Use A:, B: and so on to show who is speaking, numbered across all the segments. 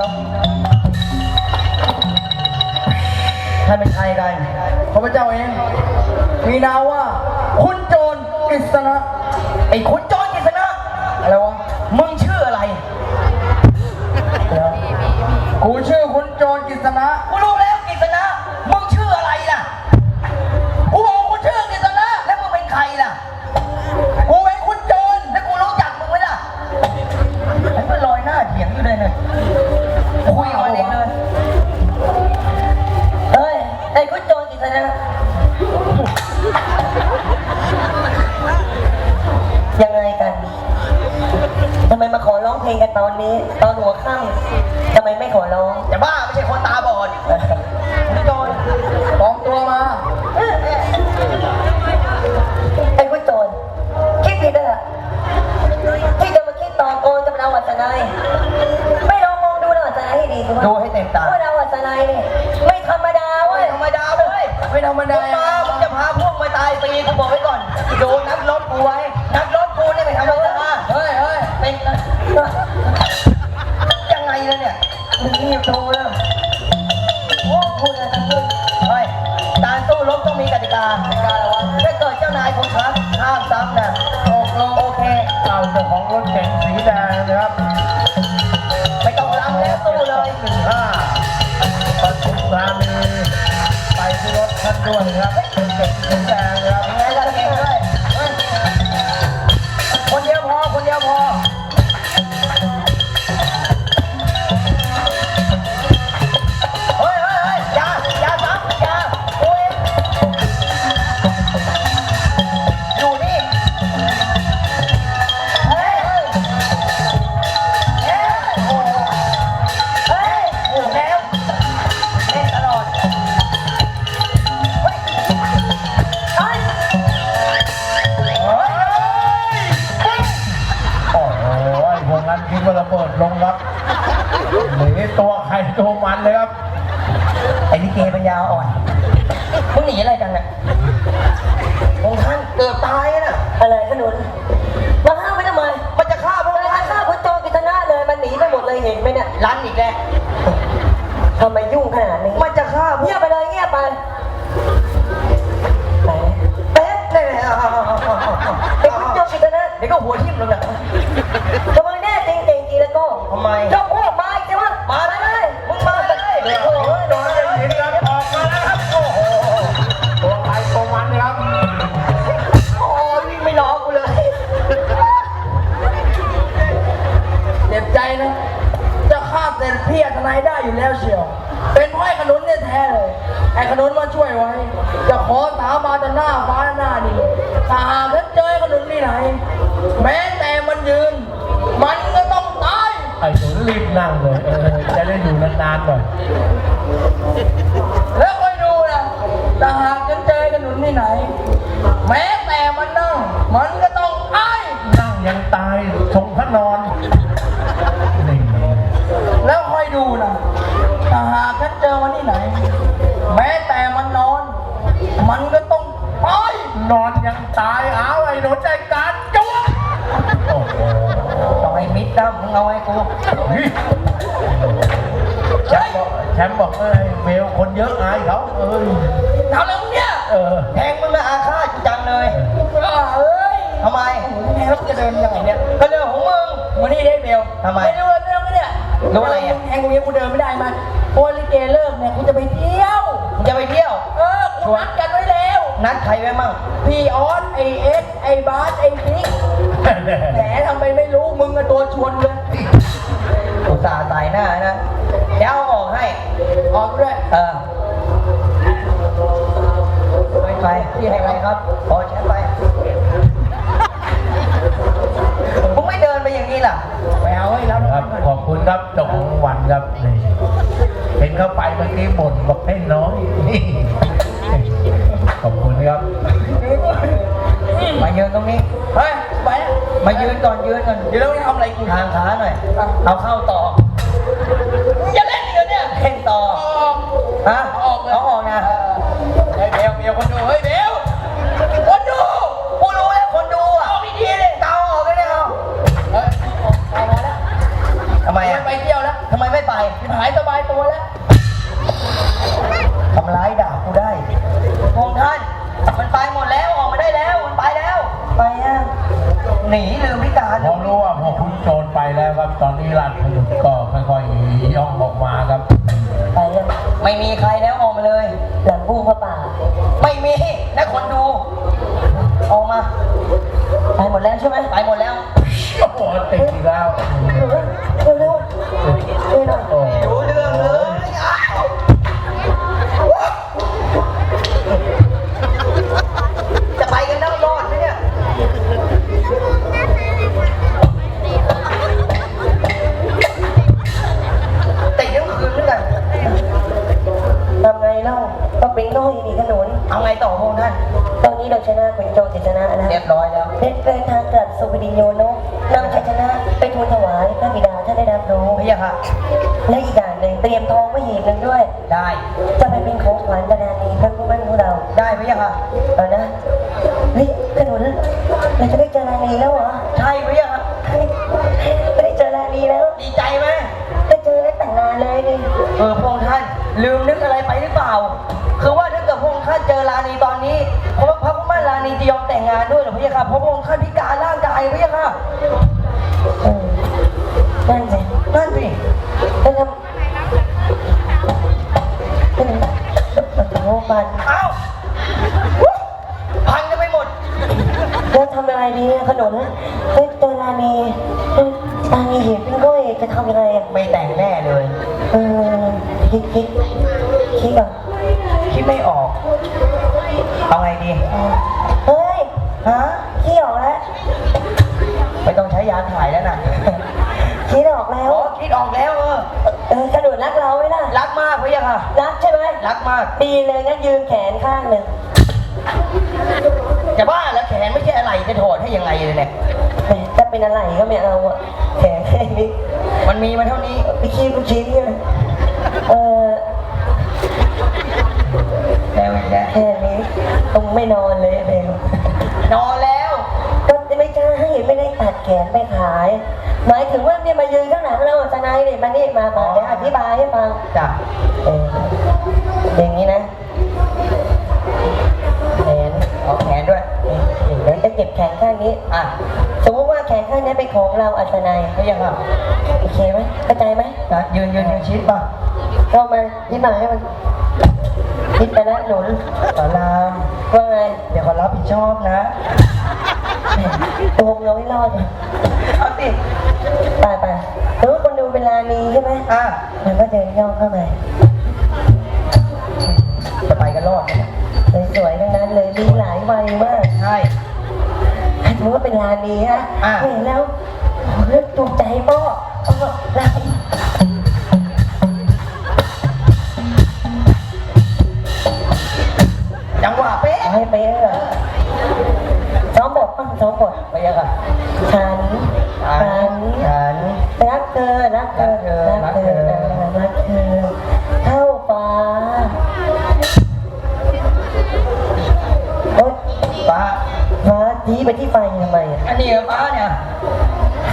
A: รอท่านเป็นใครกัน
B: ข้าพเจ้าเอง มีนามว่าคุณโจรกฤษณะ
A: ไอ้ขุนโจรกิษณะ
B: อะไรวะ
A: มึงชื่ออะไร
B: เดี๋ยวกูชื่อคุณโจรกฤษณะ
A: กูรู้แล้ว น
C: ตอนนี้ตอนหัวค่ำทำไมไม่ขอร้อง
A: อย่าบ้าไม่ใช่คนตาบอดคุณโจร
B: ปลอมตัวมา
C: ไอ้คุณโจรคิดผิดแล้วล่ะที่จะมาคิดต่อโกนกับเราวัสนายไม่ลองมองดูเราวัสนายให้ดีสิวะ
A: ดูให้เต็มตา
C: ว่าเราวัสนายเนี่ยไม่ธรรมดาเว้
A: ไม่
C: ย
A: ธรรมดาเว้ย
B: ไม่ธรรม
A: มึ
B: ดาง
A: มามึงจะพาพวกมาตายฟรีกูบอกไว้ก่อน โดนนักรบกูไว้ รีบโตแล้ว
C: โอ้พูดอะไรกันพูด
A: เฮ้ยการสู้รบต้องมีกติกาถ้าเกิดเจ้านายของฉันห้ามซ้ำนะตกลงโอเค
B: เอาเจ้าของรถเก๋งสีแดงนะครับ
A: ไม่ต้องรังแล้วสู้เลย
B: หนึ่งห้าปทุมธานีไปที่รถท่านด้วยนะครับเป็นเก๋งสีแดง นั้
A: นคิดว่า
B: ระเบิดลงครับหนีตัวใครตัวมันเลยครับ
A: ไอ้ลิเกปัญญาอ่อนมึงหนีอะไรกันเนี่ยองค์ท่านเกือบตายน่ะ
C: อะไรขนุนมาห้ามไปทำไม
A: มันจะฆ่าพวก
C: มัน
A: เรา
C: ฆ่าคุณโจรกิษณะเลย มันหนีไปหมดเลยเห็นไหมเนี่ย
A: ลันอีกแล้ว
C: ทำไมยุ่งขนาดนี้
A: มันจะฆ่าพว
C: เงีย
A: ก
C: บไปเลยเงียบไปไหน
A: เป๊ะเนี่ยเอาเอาเอาเอาเอาเอา
C: ไอ้คุณโจรกิษณะ
A: เดี๋ยวก็หัวทิ่มลงน่ะ ไม
C: ยกพวกมาอีกสิวะ
A: มาเลย
C: มึงมาเลย
A: เดี๋ยว
C: โอ้โห
B: โดนยังเห็นครับออกมาแล้วครับโอ้โหตัวใครตัวมันนะครับ
A: โอ้ยวิ่งไม่รอกูเลย
B: เจ็บใจนะจะฆ่าเสร็จพี่ทนายได้อยู่แล้วเชียว เป็นเพราะไอ้ขนุนเนี่ยแท้เลย ไอ้ขนุนมาช่วยไว้ จะขอสาบานต่อหน้าฟ้าหน้าดินถ้าหากฉันเจอ รีบนั่งเลยเออจะได้อยู่นานๆหน่อยแล้วคอยดูนะถ้าหากจะเจอกันหนุนที่ไหน แม้แต่มันนั่งมัน ต้องให้
A: มิดนะมึงเอาให้กู
B: แชมป์บอกแชมป์บอกเอ้ยเวลคนเยอะอายเขาเอ้ยทำอะไรมึงเนี่ยเออ
A: แทงมึงนะอาฆาตกูจังเลย
B: เอ้ย
A: ทำไม
B: แม่จะเดินยังไงเนี่ย
A: ก็เรื่องของมึง
B: วันนี้ได้เบล
A: ทำไม
B: ไม่รู้เรื่องไหมเนี่ย
A: รู้อะไรอะ
B: แทงกูเนี้ยกูเดินไม่ได้มาโอลิเกเลิกเนี่ยกูจะไป นัด
A: ใครไว้มั่ง
B: พี่ออสไอเอ็กไอบาสไอพิกแหมทำไมไม่รู้มึงกับตัวชวนเลย
A: อุตส่าห์ใส่หน้านะเดี๋ยวเอาออกให้
B: ออกด้วย
A: เออไม่ไปพี่ให้ไปครับขอ เอา
B: เข้า
A: ต่ออ
B: ย่า
A: เล่
B: นอีกเหรอเนี่ย
A: เล่นต่อ
B: ออก
A: ฮะ
B: ออกเลย
A: เอาออกนะ
B: เฮ้ยเบลเบลคน
A: ดูเฮ้
B: ยเบล
A: หนีลืมพิการ
D: พอรู้ว่าพอคุณโจรไปแล้วครับ ตอนนี้ราชบุตรก็ค่อยๆย่องออกมาครับ
C: ไปยัง
A: ไม่มีใครแล้วออกมาเลย
C: หลังพุ่งเข้าป่า
A: ไม่มี
C: ยา
A: กค่ะ และ
C: อีกอย่างหนึ่งเตรียมทองไว้หีบหนึ่งด้วย
A: ได้
C: จะไปเป็นของขวัญบรรดานีพระผู้มั่นของเรา
A: ได้ไม่ยากค่ะ
C: เอานะเฮ้ยขนุนเราจะได้เจอรานีแล้วเหรอ
A: ใช่ไม่ยากค่ะ
C: เฮ้ยไม่ได้เจอรานีแล้ว
A: ดีใจไหม
C: ได้เจอแล้วแต่งงานเลยดิ
A: เออพวกท่านลืมนึกอะไรไปหรือเปล่า คือว่าถ้าเกิดพวกท่านเจอราณีตอนนี้ เพราะว่าพระพุทธมั่นราณีจะยอมแต่งงานด้วยเหรอพี่ยะค่ะเพราะพระองค์ท่านพิการร่างกายพี่ยะค่ะ
C: เออ นั่นสิ
A: นั่นสิ
C: แล้วทำโอ้ปัน
A: เอ้าพังกันไปหมด
C: แล้วทำอะไรดีอะขนุนเฮ้ยเจอรานีเฮ้ยรานีเห็นเป็นก้อยจะทำยังไงอะ
A: ไม่แต่งแน่เลย
C: เออคิดคิดคิดก่อน
A: คิดไม่ออก เอาไงดี
C: เฮ้ย คิดออกแล้ว
A: เออ
C: เออขนุนรักเราไหมล่ะ
A: รักมากพี่ยะค่ะ
C: รักใช่ไหม
A: รักมาก
C: ดีเลยงั้นยืนแขนข้างหนึ่ง
A: จะบ้าแล้วแขนไม่ใช่อะไรจะถอดให้ยังไงเลยเนี่ย
C: แหมถ้าเป็นอะไรก็ไม่เอาอะแขนแค่นี้
A: มันมีมาเท่านี้
C: ไปขี้ลูกชิ้นเลยเออ
A: แล้วอีกแล้ว
C: แค่นี้ต้องไม่นอนเลยเบล
A: นอนแล้ว
C: ก็ไม่ใช่ไม่ได้ตัดแขนไปขาย หมายถึงว่าเนี่ยมายืนข้างหลังเราทนายเนี่ยมานี่มามาเดี๋ยวอธิบายให้ฟัง
A: จ้ะ
C: เอออย่างนี้นะแขน
A: เอาแขนด้วย
C: เดี๋ยวจะเก็บแขนข้างนี้
A: อะ
C: สมมติว่าแขนข้างนี้เป็นของเราอัศนัย
A: ไม่ยังอะ
C: โอเคไหมเข้าใจไหม
A: นะยืนยืนยืนชิดป่ะ
C: เข้ามาที่มาให้มัน คิดไปแล้วหนุน
A: สาราม
C: ว่าไง
A: เดี๋ยวขอรับผิดชอบนะ
C: ตัวเราไม่รอด
A: เอาสิ
C: ไปไปหรือว่าคนดูเป็นลานีใช่ไหม
A: อะ
C: มันก็เดินย่องเข้ามา
A: จะไปกันรอดไหมเนี่ย
C: สวยๆทั้งนั้นเลยมีหลายวัยมาก
A: ใช่
C: ถือว่าเป็นลานีฮะ
A: อะ
C: เห็นแล้วโอ้โหเรื่องถูกใจพ่อพ่อลา ชี้ไปที่ไฟทำไมอะ
A: อันนี้เหรอป้าเนี่ย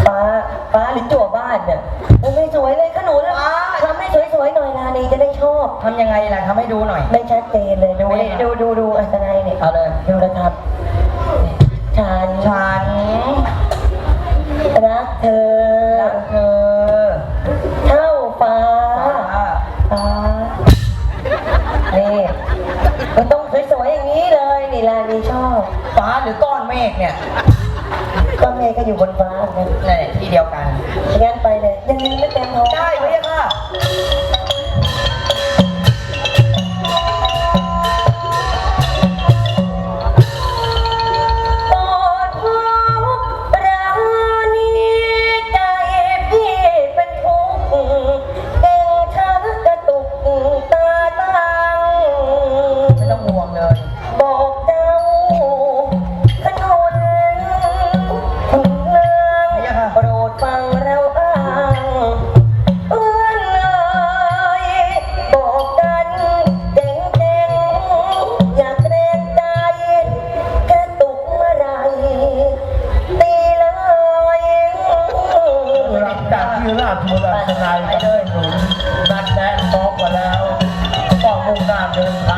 C: ฟ้าฟ้าหรือจั่วบ้านเนี่ยมันไม่สวยเลยขนุน
A: ฟ้า
C: ทำให้สวยๆหน่อยลานีจะได้ชอบ
A: ทำยังไงล่ะทำให้ดูหน่อย
C: ไม่ชัดเจนเลยดู
A: ไม่
C: ดิดูดูดูอัศนัยเนี่ย
A: เอาเลย
C: ดูนะครับ ก้อนเม
A: ฆเนี่ย
C: ก็เมย์ก็อยู่บนฟ้าเหมือนกัน
A: นี่นแหละที่เดียวกัน
C: งั้นไปเลยยังลืมไม่เต็มท้อง
A: ได้ไหมยังค่ะ